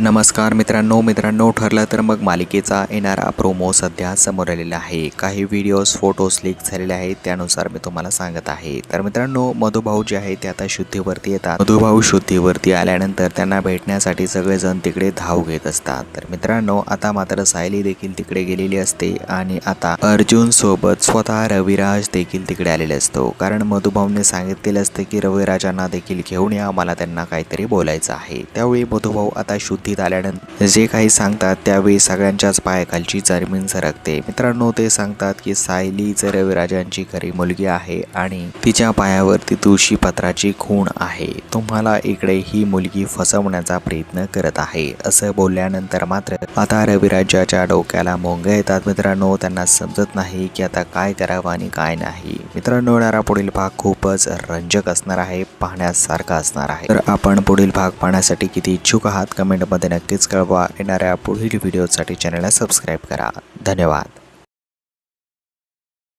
नमस्कार मित्रांनो मित्रांनो ठरलं तर मग मालिकेचा येणारा प्रोमो सध्या समोर आलेला आहे. काही व्हिडिओज फोटोज लीक झालेले आहेत त्यानुसार मी तुम्हाला सांगत आहे. तर मित्रांनो मधुभाऊ जे आहे ते आता शुद्धीवरती येतात. मधुभाऊ शुद्धीवरती आल्यानंतर त्यांना भेटण्यासाठी सगळेजण तिकडे धाव घेत असतात. तर मित्रांनो आता मात्र सायली देखील तिकडे गेलेली असते आणि आता अर्जुन सोबत स्वतः रविराज देखील तिकडे आलेले असतो. कारण मधुभाऊने सांगितलेलं असतं की रविराजांना देखील घेऊन या मला त्यांना काहीतरी बोलायचं आहे. त्यावेळी मधुभाऊ आता शुद्ध बुद्धीत आल्यानंतर जे काही सांगतात त्यावेळी सगळ्यांच्याच पायाखालची जमीन सरकते. मित्रांनो ते सांगतात की सायली जर रविराजांची खरी मुलगी आहे आणि तिच्या पायावरती तुळशी पत्राची खूण आहे तुम्हाला इकडे ही मुलगी फसवण्याचा प्रयत्न करत आहे. असं बोलल्यानंतर मात्र आता रविराजाच्या डोक्याला मोंग येतात. मित्रांनो त्यांना समजत नाही की आता काय करावं आणि काय नाही. मित्रांनो येणारा पुढील भाग खूपच रंजक असणार आहे पाहण्यासारखा असणार आहे. तर आपण पुढील भाग पाहण्यासाठी किती इच्छुक आहात? कमेंट कमेंटमध्ये नक्कीच कळवा. येणाऱ्या पुढील व्हिडिओसाठी चॅनलला सबस्क्राईब करा. धन्यवाद.